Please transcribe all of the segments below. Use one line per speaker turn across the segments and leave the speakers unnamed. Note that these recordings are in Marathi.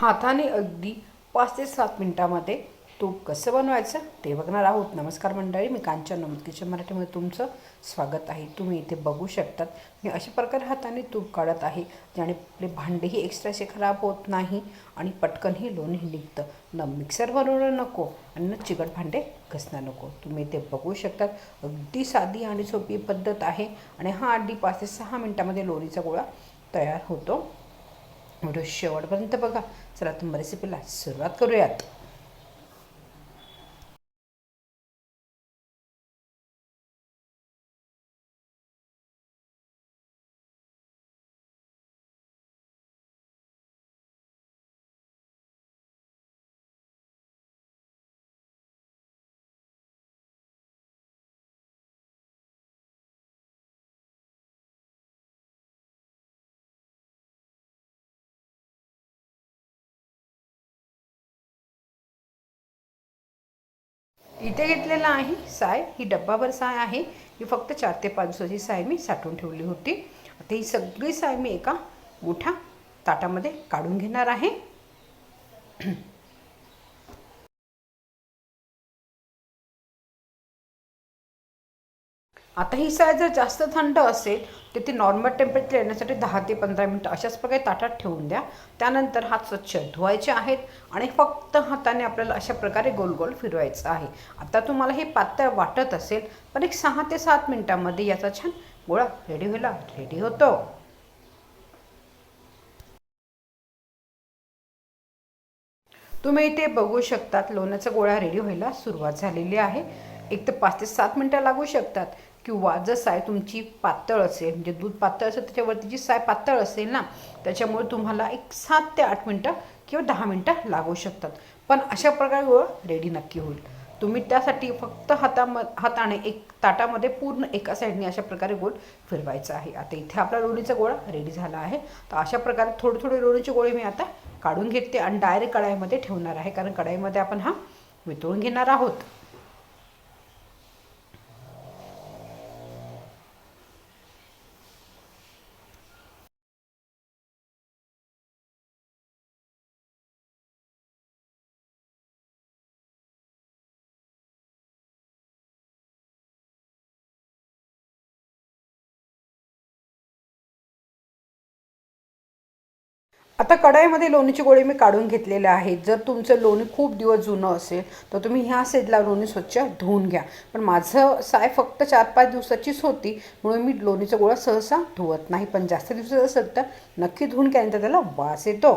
हाताने अगदी पाच ते सात मिनटामध्ये तूप कसं बनवायचं ते बघणार आहोत. नमस्कार मंडळी मी कांचन नमत किचन मराठीमध्ये तुमचं स्वागत आहे. तुम्ही इथे बघू शकतात मी अशा प्रकारे हाताने तूप काढत आहे ज्याने आपले भांडेही एक्स्ट्राचे खराब होत नाही आणि पटकनही लोणही निघतं. न मिक्सर बनवणं नको आणि न चिकट भांडे घसणं नको. तुम्ही इथे बघू शकतात अगदी साधी आणि सोपी पद्धत आहे आणि हा अगदी पाच ते सहा मिनटामध्ये लोणीचा गोळा तयार होतो. व्हिडिओ शेवटपर्यंत बघा. चला तुम्ही रेसिपीला सुरुवात करूयात. इथे घेतलेला आहे साय. ही डब्बाभर साय आहे. ही फक्त चार ते पाच दिवसाची साय मी साठवून ठेवली होती. आता ही सगळी साय मी एका मोठ्या ताटामध्ये काढून घेणार आहे. आता ही साय जर जास्त थंड असेल तर ती नॉर्मल टेम्परेचर येण्यासाठी दहा ते पंधरा मिनटं अशाच प्रकारे ताटात ठेवून द्या. त्यानंतर हात स्वच्छ धुवायचे आहेत आणि फक्त हाताने आपल्याला अशा प्रकारे गोल गोल फिरवायचं आहे. आता तुम्हाला हे पातळ वाटत असेल पण एक सहा ते सात मिनटामध्ये याचा छान गोळा रेडी व्हायला रेडी होतो. तुम्ही इथे बघू शकतात लोण्याचा गोळा रेडी व्हायला सुरुवात झालेली आहे. एक तर पाच ते सात मिनटं लागू शकतात. किंवा जर साय तुमची पातळ असेल म्हणजे दूध पातळ असेल त्याच्यावरती जी साय पातळ असेल ना त्याच्यामुळे तुम्हाला एक सात ते आठ मिनटं किंवा दहा मिनटं लागू शकतात. पण अशा प्रकारे गोळ रेडी नक्की होईल. तुम्ही त्यासाठी फक्त हाताम हाताने एक ताटामध्ये पूर्ण एका साईडने अशा प्रकारे गोळ फिरवायचा आहे. आता इथे आपला लोणीचा गोळा रेडी झाला आहे. तर अशा प्रकारे थोडे थोडे लोणीचे गोळे मी आता काढून घेते आणि डायरेक्ट कढाईमध्ये ठेवणार आहे. कारण कढाईमध्ये आपण हा वितळून घेणार आहोत. आता कढाईमध्ये लोणीची गोळी मी काढून घेतलेले आहेत जर तुमचं लोणी खूप दिवस जुनं असेल तर तुम्ही ह्या सेजला लोणी स्वच्छ धुवून घ्या. पण माझं साय फक्त चार पाच दिवसाचीच होती म्हणून मी लोणीचा गोळा सहसा धुवत नाही. पण जास्त दिवसाचं असेल तर नक्की धुवून घ्यानंतर त्याला वास येतो.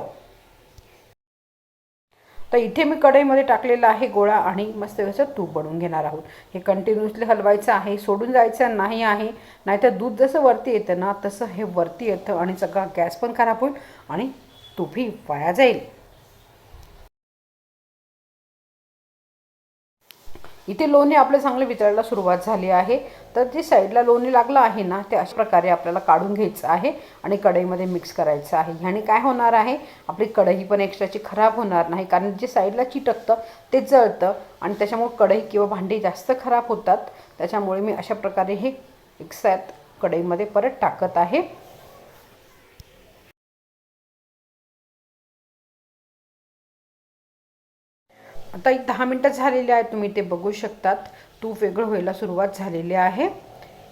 तर इथे मी कढईमध्ये टाकलेला आहे गोळा आणि मस्त व्यवस्थित तूप बनवून घेणार आहोत. हे कंटिन्युअसली हलवायचं आहे सोडून जायचं नाही आहे. नाहीतर दूध जसं वरती येतं ना तसं हे वरती येतं आणि सगळा गॅस पण खराब होईल आणि तूपही वाया जाईल. इथे लोणी आपलं चांगलं वितळायला सुरुवात झाली आहे. तर जे साईडला लोणी लागलं आहे ना ते अशा प्रकारे आपल्याला काढून घ्यायचं आहे आणि कढईमध्ये मिक्स करायचं आहे. ह्याने काय होणार आहे? आपली कढई पण एक्स्ट्राची खराब होणार नाही कारण जे साईडला चिटकतं ते जळतं आणि त्याच्यामुळे कढई किंवा भांडी जास्त खराब होतात. त्याच्यामुळे मी अशा प्रकारे हे एक साथ कढईमध्ये परत टाकत आहे. आता एक दहा मिनटं झालेली आहे तुम्ही ते बघू शकतात. तूप वेगळं व्हायला सुरुवात झालेली आहे.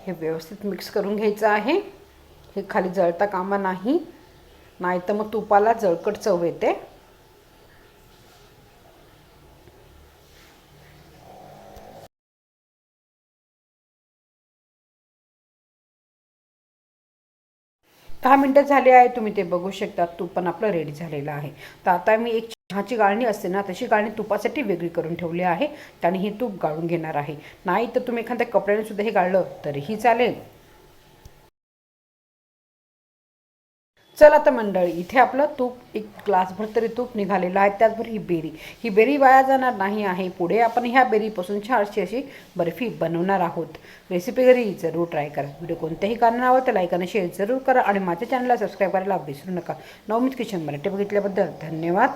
हे व्यवस्थित मिक्स करून घ्यायचं आहे. हे खाली जळता कामा नाही. नाहीतर मग तुपाला जळकट चव येते. दहा मिनटं झाले आहे तुम्ही ते बघू शकता तूप पण आपलं रेडी झालेलं आहे. तर आता मी एक चहाची गाळणी असते ना तशी गाळणी तुपासाठी वेगळी करून ठेवली आहे. त्याने हे तूप गाळून घेणार आहे. नाही तर तुम्ही एखाद्या कपड्याने सुद्धा हे गाळलं तरीही चालेल. चला आता मंडळी इथे आपलं तूप एक ग्लासभर तरी तूप निघालेलं आहे. त्याचभर ही बेरी. ही बेरी वाया जाणार नाही आहे. पुढे आपण ह्या बेरीपासून छानशी अशी बर्फी बनवणार आहोत. रेसिपी घरी जरूर ट्राय करा. व्हिडिओ कोणत्याही कारणावर तर लाईक आणि शेअर जरूर करा. आणि माझ्या चॅनलला सबस्क्राईब करायला विसरू नका. नवमीत किचन मराठी बघितल्याबद्दल धन्यवाद.